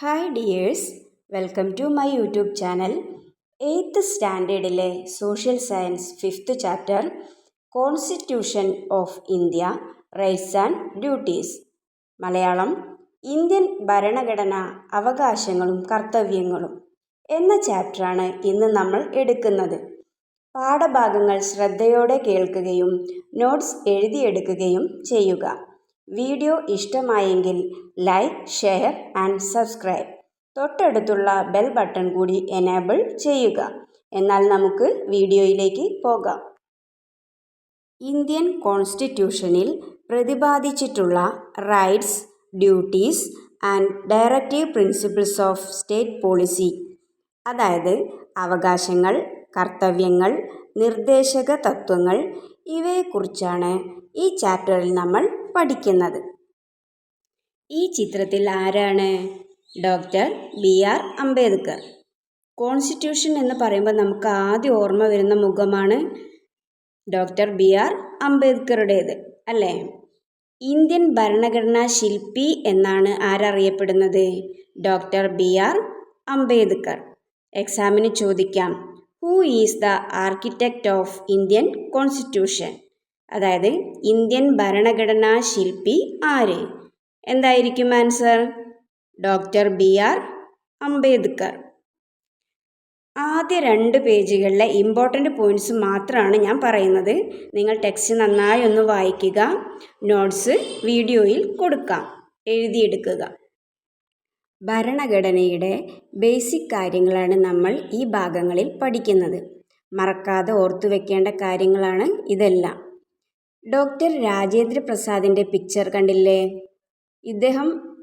Hi dears welcome to my YouTube channel eighth സ്റ്റാൻഡേർഡിലെ social science fifth chapter constitution of India rights and duties Malayalam Indian ഭരണഘടന അവകാശങ്ങളും കർത്തവ്യങ്ങളും എന്ന ചാപ്റ്ററാണ് ഇന്ന് നമ്മൾ എടുക്കുന്നത്. പാഠഭാഗങ്ങൾ ശ്രദ്ധയോടെ കേൾക്കുകയും നോട്ട്സ് എഴുതിയെടുക്കുകയും ചെയ്യുക. വീഡിയോ ഇഷ്ടമായെങ്കിൽ ലൈക്ക് ഷെയർ ആൻഡ് സബ്സ്ക്രൈബ്. തൊട്ടടുത്തുള്ള ബെൽ ബട്ടൺ കൂടി എനേബിൾ ചെയ്യുക. എന്നാൽ നമുക്ക് വീഡിയോയിലേക്ക് പോകാം. ഇന്ത്യൻ കോൺസ്റ്റിറ്റ്യൂഷനിൽ പ്രതിപാദിച്ചിട്ടുള്ള rights duties and directive principles of state policy അതായത് അവകാശങ്ങൾ കർത്തവ്യങ്ങൾ നിർദ്ദേശക തത്വങ്ങൾ ഇവയെക്കുറിച്ചാണ് ഈ ചാപ്റ്ററിൽ നമ്മൾ പഠിക്കുന്നത്. ഈ ചിത്രത്തിൽ ആരാണ്? Doctor B R Ambedkar. Constitution എന്ന് പറയുമ്പോൾ നമുക്ക് ആദ്യം ഓർമ്മ വരുന്ന മുഖമാണ് ഡോക്ടർ ബി ആർ അംബേദ്കറുടേത് അല്ലേ? ഇന്ത്യൻ ഭരണഘടനാ ശില്പി എന്നാണ് ആരറിയപ്പെടുന്നത്? Doctor B R Ambedkar. എക്സാമിന് ചോദിക്കാം. Who is the architect of Indian constitution അതായത് ഇന്ത്യൻ ഭരണഘടനാ ശില്പി ആര്? എന്തായിരിക്കും answer? Doctor B R Ambedkar. ആദ്യ രണ്ട് പേജുകളിലെ ഇമ്പോർട്ടന്റ് പോയിന്റ്സ് മാത്രമാണ് ഞാൻ പറയുന്നത്. നിങ്ങൾ ടെക്സ്റ്റ് നന്നായി ഒന്ന് വായിക്കുക. നോട്ട്സ് വീഡിയോയിൽ കൊടുക്കാം എഴുതിയെടുക്കുക. ഭരണഘടനയുടെ ബേസിക് കാര്യങ്ങളാണ് നമ്മൾ ഈ ഭാഗങ്ങളിൽ പഠിക്കുന്നത്. മറക്കാതെ ഓർത്തു വെക്കേണ്ട കാര്യങ്ങളാണ് ഇതെല്ലാം. ഡോക്ടർ രാജേന്ദ്ര പ്രസാദിന്റെ പിക്ചർ കണ്ടില്ലേ? ഇദ്ദേഹം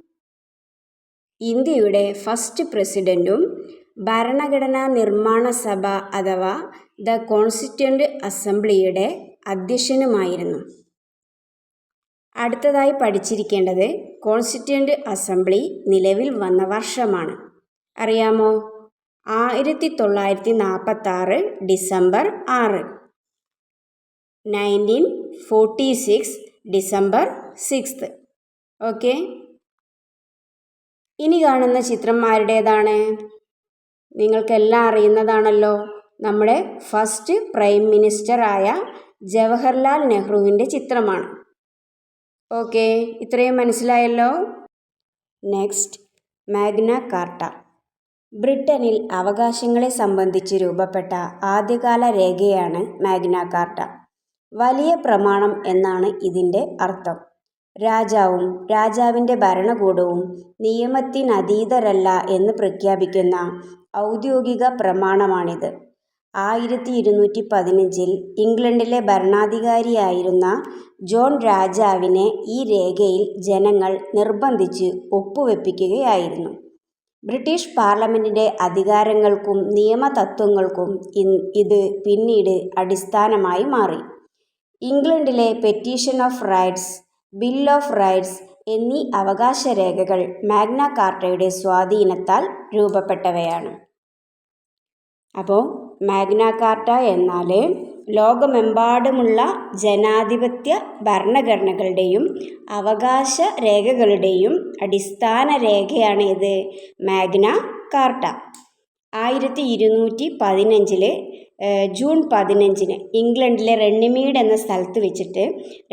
ഇന്ത്യയുടെ ഫസ്റ്റ് പ്രസിഡന്റും ഭരണഘടനാ നിർമ്മാണ സഭ അഥവാ ദ കോൺസ്റ്റിറ്റ്യന്റ് അസംബ്ലിയുടെ അധ്യക്ഷനുമായിരുന്നു. അടുത്തതായി പഠിച്ചിരിക്കേണ്ടത് കോൺസ്റ്റിറ്റ്യന്റ് അസംബ്ലി നിലവിൽ വന്ന വർഷമാണ്. അറിയാമോ? ആയിരത്തി തൊള്ളായിരത്തി നാൽപ്പത്തി ഡിസംബർ ആറ്. Nineteen forty six December sixth. Okay? ഇനി കാണുന്ന ചിത്രം ആരുടേതാണ്? നിങ്ങൾക്കെല്ലാം അറിയുന്നതാണല്ലോ. നമ്മുടെ ഫസ്റ്റ് പ്രൈം മിനിസ്റ്റർ ആയ ജവഹർലാൽ നെഹ്റുവിന്റെ ചിത്രമാണ്. ഓക്കെ? ഇത്രയും മനസ്സിലായല്ലോ? Next Magna Carta. ബ്രിട്ടനിൽ അവകാശങ്ങളെ സംബന്ധിച്ച് രൂപപ്പെട്ട ആദ്യകാല രേഖയാണ് മാഗ്ന കാർട്ട. വലിയ പ്രമാണം എന്നാണ് ഇതിന്റെ അർത്ഥം. രാജാവും രാജാവിന്റെ ഭരണകൂടവും നിയമത്തിനതീതരല്ല എന്ന് പ്രഖ്യാപിക്കുന്ന ഔദ്യോഗിക പ്രമാണമാണിത്. ആയിരത്തി ഇരുന്നൂറ്റി പതിനഞ്ചിൽ ഇംഗ്ലണ്ടിലെ ഭരണാധികാരിയായിരുന്ന ജോൺ രാജാവിനെ ഈ രേഖയിൽ ജനങ്ങൾ നിർബന്ധിച്ച് ഒപ്പുവെപ്പിക്കുകയായിരുന്നു. ബ്രിട്ടീഷ് പാർലമെന്റിന്റെ അധികാരങ്ങൾക്കും നിയമതത്വങ്ങൾക്കും ഇത് പിന്നീട് അടിസ്ഥാനമായി മാറി. ഇംഗ്ലണ്ടിലെ petition of rights bill of rights എന്നീ അവകാശരേഖകൾ മാഗ്ന കാർട്ടയുടെ സ്വാധീനത്താൽ രൂപപ്പെട്ടവയാണ്. അപ്പോൾ മാഗ്ന കാർട്ട എന്നാൽ ലോകമെമ്പാടുമുള്ള ജനാധിപത്യ ഭരണഘടനകളുടെയും അവകാശ രേഖകളുടെയും അടിസ്ഥാന രേഖയാണ് ഇത് മാഗ്ന കാർട്ട. ആയിരത്തി ഇരുന്നൂറ്റി പതിനഞ്ചിൽ ജൂൺ പതിനഞ്ചിന് ഇംഗ്ലണ്ടിലെ റണ്ണിമീഡ് എന്ന സ്ഥലത്ത് വെച്ചിട്ട്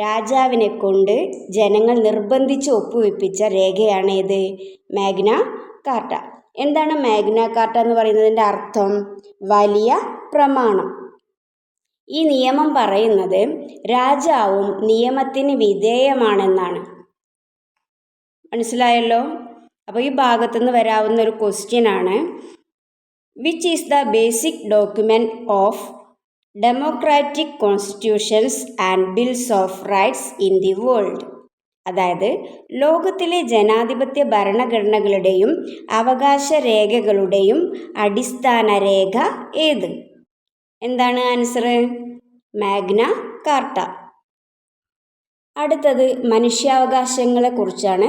രാജാവിനെ കൊണ്ട് ജനങ്ങൾ നിർബന്ധിച്ച് ഒപ്പുവെപ്പിച്ച രേഖയാണ് ഇത് മാഗ്ന കാർട്ട. എന്താണ് മാഗ്ന കാർട്ട എന്ന് പറയുന്നതിന്റെ അർത്ഥം? വലിയ പ്രമാണം. ഈ നിയമം പറയുന്നത് രാജാവും നിയമത്തിന് വിധേയമാണെന്നാണ്. മനസ്സിലായല്ലോ? അപ്പോൾ ഈ ഭാഗത്തുനിന്ന് വരാവുന്ന ഒരു ക്വസ്റ്റ്യൻ ആണ്. Which is the basic document of democratic constitutions and bills of rights in the world അതായത് ലോകത്തിലെ ജനാധിപത്യ ഭരണഘടനകളുടെയും അവകാശ രേഖകളുടെയും അടിസ്ഥാന രേഖ ഏത്? എന്താണ് ആൻസർ മാഗ്ന കാർട്ട. അടുത്തത് മനുഷ്യാവകാശങ്ങളെക്കുറിച്ചാണ്.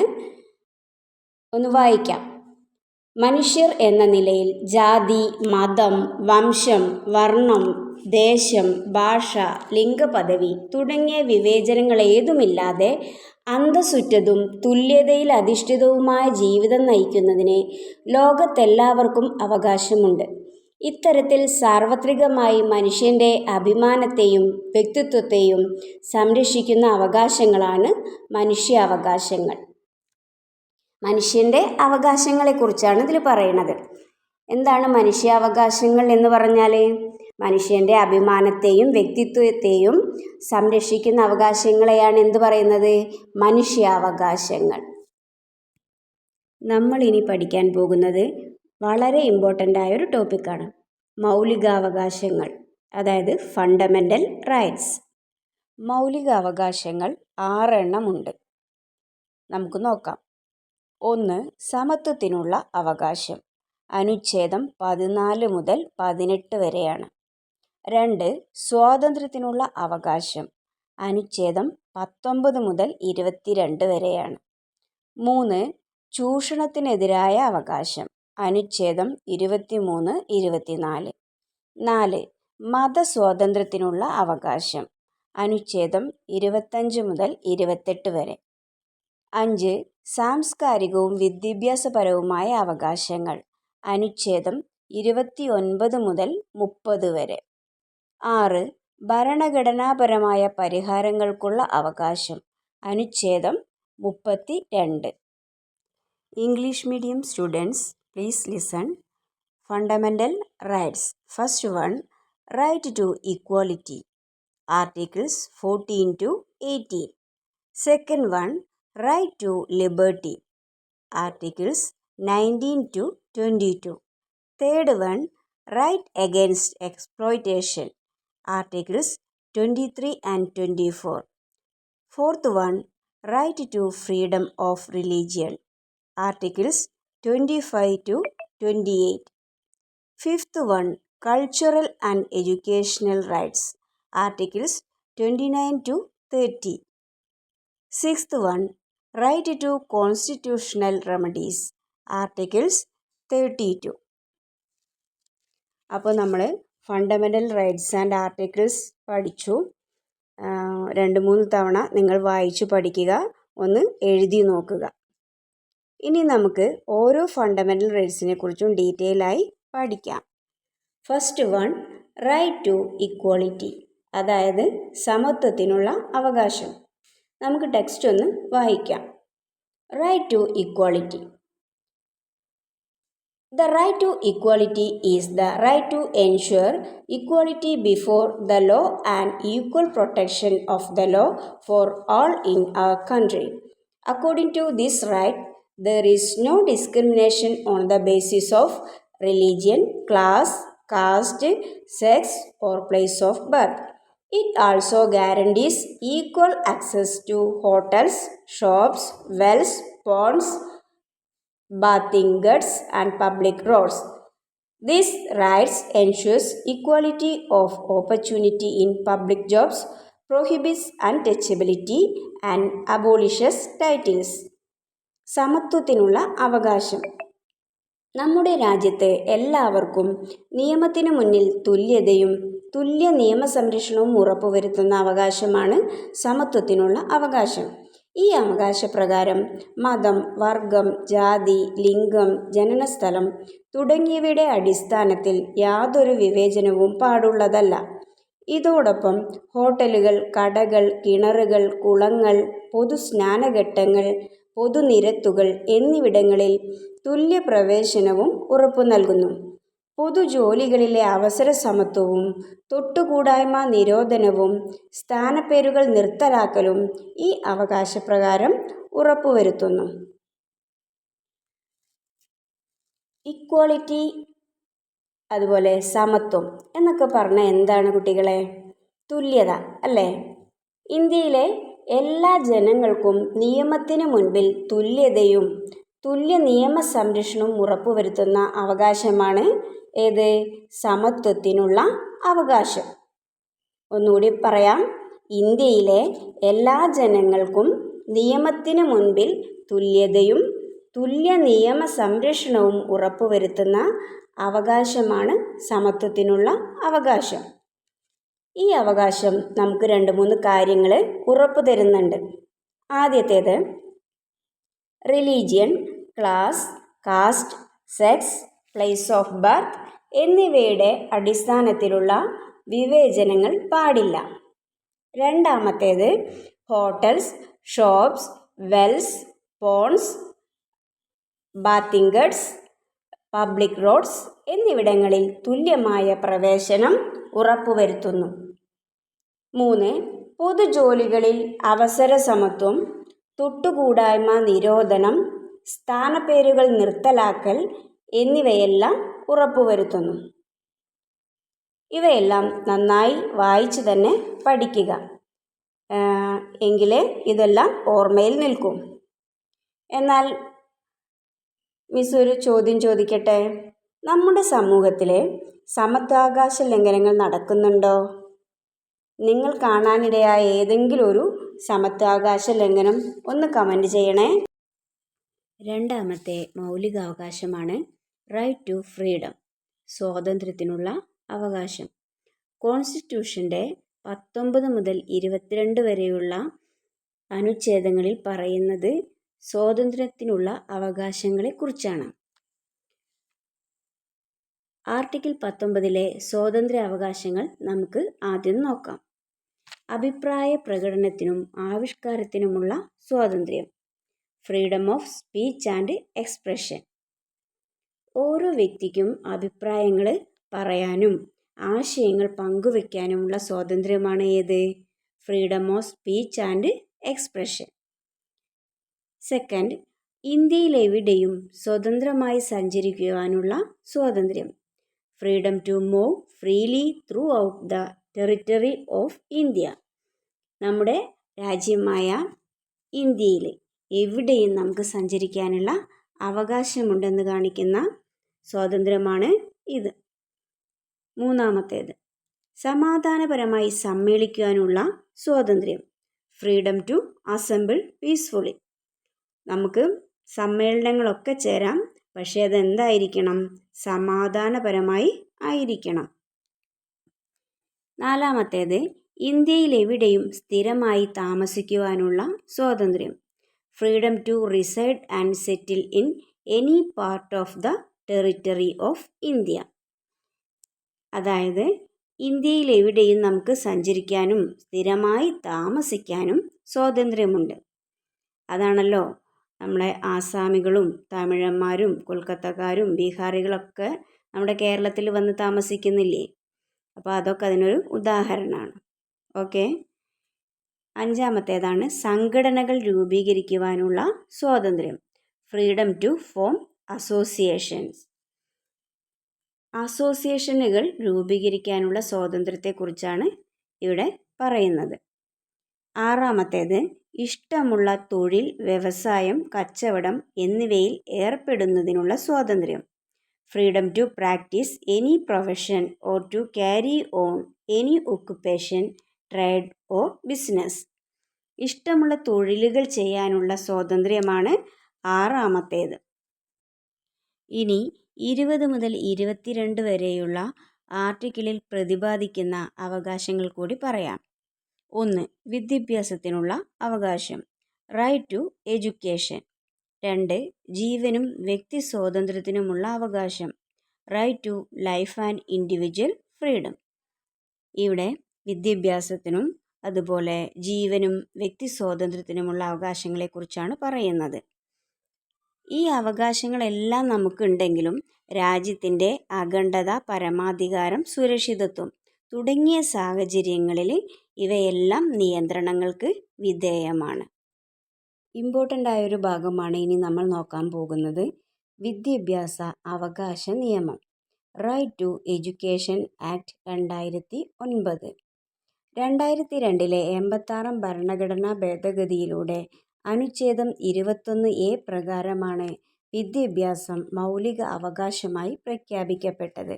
ഒന്ന് വായിക്കാം. മനുഷ്യർ എന്ന നിലയിൽ ജാതി മതം വംശം വർണം ദേശം ഭാഷ ലിംഗപദവി തുടങ്ങിയ വിവേചനങ്ങളേതുമില്ലാതെ അന്തസ്സുറ്റതും തുല്യതയിൽ അധിഷ്ഠിതവുമായ ജീവിതം നയിക്കുന്നതിന് ലോകത്തെല്ലാവർക്കും അവകാശമുണ്ട്. ഇത്തരത്തിൽ സാർവത്രികമായി മനുഷ്യന്റെ അഭിമാനത്തെയും വ്യക്തിത്വത്തെയും സംരക്ഷിക്കുന്ന അവകാശങ്ങളാണ് മനുഷ്യാവകാശങ്ങൾ. മനുഷ്യന്റെ അവകാശങ്ങളെക്കുറിച്ചാണ് ഇതിൽ പറയുന്നത് എന്താണ് മനുഷ്യാവകാശങ്ങൾ എന്ന് പറഞ്ഞാൽ മനുഷ്യന്റെ അഭിമാനത്തെയും വ്യക്തിത്വത്തെയും സംരക്ഷിക്കുന്ന അവകാശങ്ങളെയാണ് എന്ത് പറയുന്നത്? മനുഷ്യാവകാശങ്ങൾ. നമ്മൾ ഇനി പഠിക്കാൻ പോകുന്നത് വളരെ ഇമ്പോർട്ടന്റ് ആയ ഒരു ടോപ്പിക്കാണ് മൗലികാവകാശങ്ങൾ അതായത് ഫണ്ടമെന്റൽ റൈറ്റ്സ് മൗലികാവകാശങ്ങൾ ആറെണ്ണമുണ്ട്. നമുക്ക് നോക്കാം. ഒന്ന് സമത്വത്തിനുള്ള അവകാശം. അനുച്ഛേദം പതിനാല് മുതൽ പതിനെട്ട് വരെയാണ്. രണ്ട് സ്വാതന്ത്ര്യത്തിനുള്ള അവകാശം. അനുച്ഛേദം പത്തൊമ്പത് മുതൽ ഇരുപത്തിരണ്ട് വരെയാണ്. മൂന്ന് ചൂഷണത്തിനെതിരായ അവകാശം. അനുച്ഛേദം ഇരുപത്തിമൂന്ന് ഇരുപത്തിനാല്. നാല് മതസ്വാതന്ത്ര്യത്തിനുള്ള അവകാശം. അനുച്ഛേദം ഇരുപത്തഞ്ച് മുതൽ ഇരുപത്തെട്ട് വരെ. അഞ്ച് സാംസ്കാരികവും വിദ്യാഭ്യാസപരവുമായ അവകാശങ്ങൾ. അനുച്ഛേദം ഇരുപത്തി ഒൻപത് മുതൽ മുപ്പത് വരെ. ആറ്. ഭരണഘടനാപരമായ പരിഹാരങ്ങൾക്കുള്ള അവകാശം. അനുച്ഛേദം മുപ്പത്തി രണ്ട് English medium students please listen. Fundamental rights. First one right to equality. Articles fourteen to eighteen. Second one Right to Liberty, Articles 19 to 22. Third one, Right Against Exploitation, Articles 23 and 24. Fourth one, Right to Freedom of Religion, Articles 25 to 28. Fifth one, Cultural and Educational Rights, Articles 29 to 30. Sixth one, right to constitutional remedies articles thirty two അപ്പോൾ നമ്മൾ fundamental rights and articles പഠിച്ചു രണ്ട് മൂന്ന് തവണ നിങ്ങൾ വായിച്ചു പഠിക്കുക. ഒന്ന് എഴുതി നോക്കുക. ഇനി നമുക്ക് ഓരോ ഫണ്ടമെന്റൽ റൈറ്റ്സിനെ കുറിച്ചും ഡീറ്റെയിൽ ആയി പഠിക്കാം. First one right to equality അതായത് സമത്വത്തിനുള്ള അവകാശം. നമുക്ക് ടെക്സ്റ്റ് ഒന്ന് വായിക്കാം right to equality The right to equality is the right to ensure equality before the law and equal protection of the law for all in our country. According to this right, there is no discrimination on the basis of religion, class, caste, sex, or place of birth. It also guarantees equal access to hotels, shops, wells, ponds, bathing guts and public roads. This rights ensures equality of opportunity in public jobs, prohibits untouchability and abolishes titles. സമത്വത്തിനുള്ള അവകാശം നമ്മുടെ രാജ്യത്തെ എല്ലാവർക്കും നിയമത്തിന് മുന്നിൽ തുല്യതയും തുല്യ നിയമസംരക്ഷണവും ഉറപ്പുവരുത്തുന്ന അവകാശമാണ് സമത്വത്തിനുള്ള അവകാശം. ഈ അവകാശപ്രകാരം മതം വർഗം ജാതി ലിംഗം ജനനസ്ഥലം തുടങ്ങിയവയുടെ അടിസ്ഥാനത്തിൽ യാതൊരു വിവേചനവും പാടുള്ളതല്ല. ഇതോടൊപ്പം ഹോട്ടലുകൾ കടകൾ കിണറുകൾ കുളങ്ങൾ പൊതു സ്നാനഘട്ടങ്ങൾ പൊതുനിരത്തുകൾ എന്നിവിടങ്ങളിൽ തുല്യ പ്രവേശനവും ഉറപ്പു നൽകുന്നു. പൊതുജോലികളിലെ അവസര സമത്വവും തൊട്ടുകൂടായ്മ നിരോധനവും സ്ഥാനപ്പേരുകൾ നിർത്തലാക്കലും ഈ അവകാശപ്രകാരം ഉറപ്പുവരുത്തുന്നു. ഇക്വാളിറ്റി അതുപോലെ സമത്വം എന്നൊക്കെ പറഞ്ഞാൽ എന്താണ് കുട്ടികളെ? തുല്യത അല്ലേ? ഇന്ത്യയിലെ എല്ലാ ജനങ്ങൾക്കും നിയമത്തിന് മുൻപിൽ തുല്യതയും തുല്യ നിയമ സംരക്ഷണവും ഉറപ്പുവരുത്തുന്ന അവകാശമാണ് ഏത്? സമത്വത്തിനുള്ള അവകാശം. ഒന്നുകൂടി പറയാം. ഇന്ത്യയിലെ എല്ലാ ജനങ്ങൾക്കും നിയമത്തിന് മുൻപിൽ തുല്യതയും തുല്യ നിയമ സംരക്ഷണവും ഉറപ്പുവരുത്തുന്ന അവകാശമാണ് സമത്വത്തിനുള്ള അവകാശം. ഈ അവകാശം നമുക്ക് രണ്ട് മൂന്ന് കാര്യങ്ങൾ ഉറപ്പു തരുന്നുണ്ട്. ആദ്യത്തേത് religion class caste sex place of birth എന്നിവയുടെ അടിസ്ഥാനത്തിലുള്ള വിവേചനങ്ങൾ പാടില്ല. രണ്ടാമത്തേത് hotels shops wells ponds bathing ghats public roads എന്നിവിടങ്ങളിൽ തുല്യമായ പ്രവേശനം ഉറപ്പുവരുത്തുന്നു. മൂന്ന് പൊതുജോലികളിൽ അവസര സമത്വം തൊട്ടുകൂടായ്മ നിരോധനം സ്ഥാനപ്പേരുകൾ നിർത്തലാക്കൽ എന്നിവയെല്ലാം ഉറപ്പുവരുത്തുന്നു. ഇവയെല്ലാം നന്നായി വായിച്ചു തന്നെ പഠിക്കുക. എങ്കിലേ ഇതെല്ലാം ഓർമ്മയിൽ നിൽക്കും. എന്നാൽ മിസ് ഒരു ചോദ്യം ചോദിക്കട്ടെ? നമ്മുടെ സമൂഹത്തിലെ സമത്വാവകാശ ലംഘനങ്ങൾ നടക്കുന്നുണ്ടോ? നിങ്ങൾ കാണാനിടയായ ഏതെങ്കിലും ഒരു സമത്വാവകാശ ലംഘനം ഒന്ന് കമന്റ് ചെയ്യണേ. രണ്ടാമത്തെ മൗലികാവകാശമാണ് റൈറ്റ് ടു ഫ്രീഡം സ്വാതന്ത്ര്യത്തിനുള്ള അവകാശം. കോൺസ്റ്റിറ്റ്യൂഷന്റെ പത്തൊമ്പത് മുതൽ ഇരുപത്തിരണ്ട് വരെയുള്ള അനുച്ഛേദങ്ങളിൽ പറയുന്നത് സ്വാതന്ത്ര്യത്തിനുള്ള അവകാശങ്ങളെക്കുറിച്ചാണ്. ആർട്ടിക്കിൾ പത്തൊമ്പതിലെ സ്വാതന്ത്ര്യ അവകാശങ്ങൾ നമുക്ക് ആദ്യം നോക്കാം. അഭിപ്രായ പ്രകടനത്തിനും ആവിഷ്കാരത്തിനുമുള്ള സ്വാതന്ത്ര്യം. Freedom of speech and expression. ഓരോ വ്യക്തിക്കും അഭിപ്രായങ്ങൾ പറയാനും ആശയങ്ങൾ പങ്കുവയ്ക്കാനുമുള്ള സ്വാതന്ത്ര്യമാണ് ഏത്? Freedom of speech and expression. Second ഇന്ത്യയിലെവിടെയും സ്വതന്ത്രമായി സഞ്ചരിക്കുവാനുള്ള സ്വാതന്ത്ര്യം. Freedom to move freely throughout the territory of India. നമ്മുടെ രാജ്യമായ ഇന്ത്യയിൽ എവിടെയും നമുക്ക് സഞ്ചരിക്കാനുള്ള അവകാശമുണ്ടെന്ന് കാണിക്കുന്ന സ്വാതന്ത്ര്യമാണ് ഇത്. മൂന്നാമത്തേത്. സമാധാനപരമായി സമ്മേളിക്കുവാനുള്ള സ്വാതന്ത്ര്യം. Freedom to assemble peacefully. നമുക്ക് സമ്മേളനങ്ങളൊക്കെ ചേരാം പക്ഷേ അതെന്തായിരിക്കണം? സമാധാനപരമായി ആയിരിക്കണം. നാലാമത്തേത്. ഇന്ത്യയിൽ എവിടെയും സ്ഥിരമായി താമസിക്കുവാനുള്ള സ്വാതന്ത്ര്യം. Freedom to reside and settle in any part of the territory of India അതായത് ഇന്ത്യയിൽ എവിടെയും നമുക്ക് സഞ്ചരിക്കാനും സ്ഥിരമായി താമസിക്കാനും സ്വാതന്ത്ര്യമുണ്ട്. അതാണല്ലോ നമ്മളെ ആസാമികളും തമിഴന്മാരും കൊൽക്കത്തക്കാരും ബീഹാറികളൊക്കെ നമ്മുടെ കേരളത്തിൽ വന്ന് താമസിക്കുന്നില്ലേ? അപ്പോൾ അതൊക്കെ അതിനൊരു ഉദാഹരണമാണ്. ഓക്കെ? അഞ്ചാമത്തേതാണ് സംഘടനകൾ രൂപീകരിക്കുവാനുള്ള സ്വാതന്ത്ര്യം. Freedom to form associations. അസോസിയേഷനുകൾ രൂപീകരിക്കാനുള്ള സ്വാതന്ത്ര്യത്തെക്കുറിച്ചാണ് ഇവിടെ പറയുന്നത്. ആറാമത്തേത് ഇഷ്ടമുള്ള തൊഴിൽ വ്യവസായം കച്ചവടം എന്നിവയിൽ ഏർപ്പെടുന്നതിനുള്ള സ്വാതന്ത്ര്യം. Freedom to practise any profession or to carry on any occupation trade or business. ഇഷ്ടമുള്ള തൊഴിലുകൾ ചെയ്യാനുള്ള സ്വാതന്ത്ര്യമാണ് ആറാമത്തേത്. ഇനി ഇരുപത് മുതൽ ഇരുപത്തിരണ്ട് വരെയുള്ള ആർട്ടിക്കിളിൽ പ്രതിപാദിക്കുന്ന അവകാശങ്ങൾ കൂടി പറയാം. ഒന്ന് വിദ്യാഭ്യാസത്തിനുള്ള അവകാശം. റൈറ്റ് ടു എഡ്യൂക്കേഷൻ രണ്ട് ജീവനും വ്യക്തി സ്വാതന്ത്ര്യത്തിനുമുള്ള അവകാശം. Right to life and individual freedom ഇവിടെ വിദ്യാഭ്യാസത്തിനും അതുപോലെ ജീവനും വ്യക്തി സ്വാതന്ത്ര്യത്തിനുമുള്ള അവകാശങ്ങളെക്കുറിച്ചാണ് പറയുന്നത്. ഈ അവകാശങ്ങളെല്ലാം നമുക്കുണ്ടെങ്കിലും രാജ്യത്തിന്റെ അഖണ്ഡത പരമാധികാരം സുരക്ഷിതത്വം തുടങ്ങിയ സാഹചര്യങ്ങളിൽ ഇവയെല്ലാം നിയന്ത്രണങ്ങൾക്ക് വിധേയമാണ്. ഇമ്പോർട്ടന്റ് ആയൊരു ഭാഗമാണ് ഇനി നമ്മൾ നോക്കാൻ പോകുന്നത് വിദ്യാഭ്യാസ അവകാശ നിയമം. റൈറ്റ് ടു എഡ്യൂക്കേഷൻ ആക്ട് രണ്ടായിരത്തി ഒൻപത് രണ്ടായിരത്തി രണ്ടിലെ എൺപത്താറാം ഭരണഘടനാ ഭേദഗതിയിലൂടെ അനുച്ഛേദം ഇരുപത്തൊന്ന് എ പ്രകാരമാണ് വിദ്യാഭ്യാസം മൗലിക അവകാശമായി പ്രഖ്യാപിക്കപ്പെട്ടത്.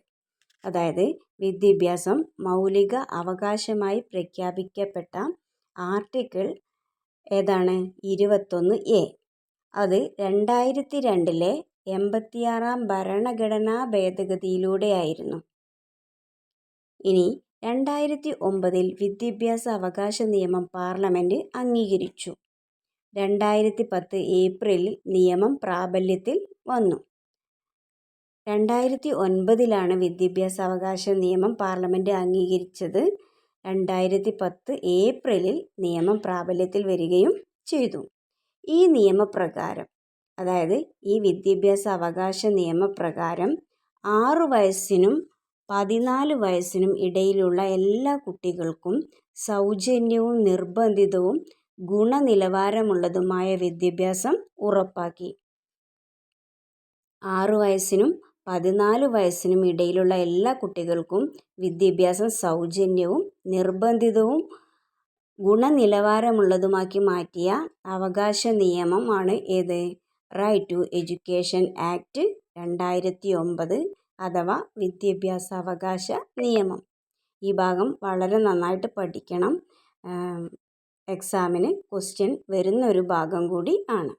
അതായത് വിദ്യാഭ്യാസം മൗലിക അവകാശമായി പ്രഖ്യാപിക്കപ്പെട്ട ആർട്ടിക്കിൾ ഏതാണ്? ഇരുപത്തൊന്ന് എ. അത് രണ്ടായിരത്തി രണ്ടിലെ എൺപത്തിയാറാം ഭരണഘടനാ ഭേദഗതിയിലൂടെയായിരുന്നു. ഇനി രണ്ടായിരത്തി ഒമ്പതിൽ വിദ്യാഭ്യാസ അവകാശ നിയമം പാർലമെന്റ് അംഗീകരിച്ചു. രണ്ടായിരത്തി പത്ത് ഏപ്രിലിൽ നിയമം പ്രാബല്യത്തിൽ വന്നു. രണ്ടായിരത്തി ഒൻപതിലാണ് വിദ്യാഭ്യാസ അവകാശ നിയമം പാർലമെന്റ് അംഗീകരിച്ചത്. രണ്ടായിരത്തി പത്ത് ഏപ്രിലിൽ നിയമം പ്രാബല്യത്തിൽ വരികയും ചെയ്തു. ഈ നിയമപ്രകാരം അതായത് ഈ വിദ്യാഭ്യാസ അവകാശ നിയമപ്രകാരം ആറു വയസ്സിനും പതിനാല് വയസ്സിനും ഇടയിലുള്ള എല്ലാ കുട്ടികൾക്കും സൗജന്യവും നിർബന്ധിതവും ഗുണനിലവാരമുള്ളതുമായ വിദ്യാഭ്യാസം ഉറപ്പാക്കി. ആറു വയസ്സിനും പതിനാല് വയസ്സിനും ഇടയിലുള്ള എല്ലാ കുട്ടികൾക്കും വിദ്യാഭ്യാസം സൗജന്യവും നിർബന്ധിതവും ഗുണനിലവാരമുള്ളതുമാക്കി മാറ്റിയ അവകാശ നിയമമാണ് ഏത്? റൈറ്റ് ടു എഡ്യൂക്കേഷൻ ആക്ട് രണ്ടായിരത്തി ഒമ്പത് അഥവാ വിദ്യാഭ്യാസ അവകാശ നിയമം. ഈ ഭാഗം വളരെ നന്നായിട്ട് പഠിക്കണം. എക്സാമിന് ക്വസ്റ്റ്യൻ വരുന്ന ഒരു ഭാഗം കൂടി ആണ്.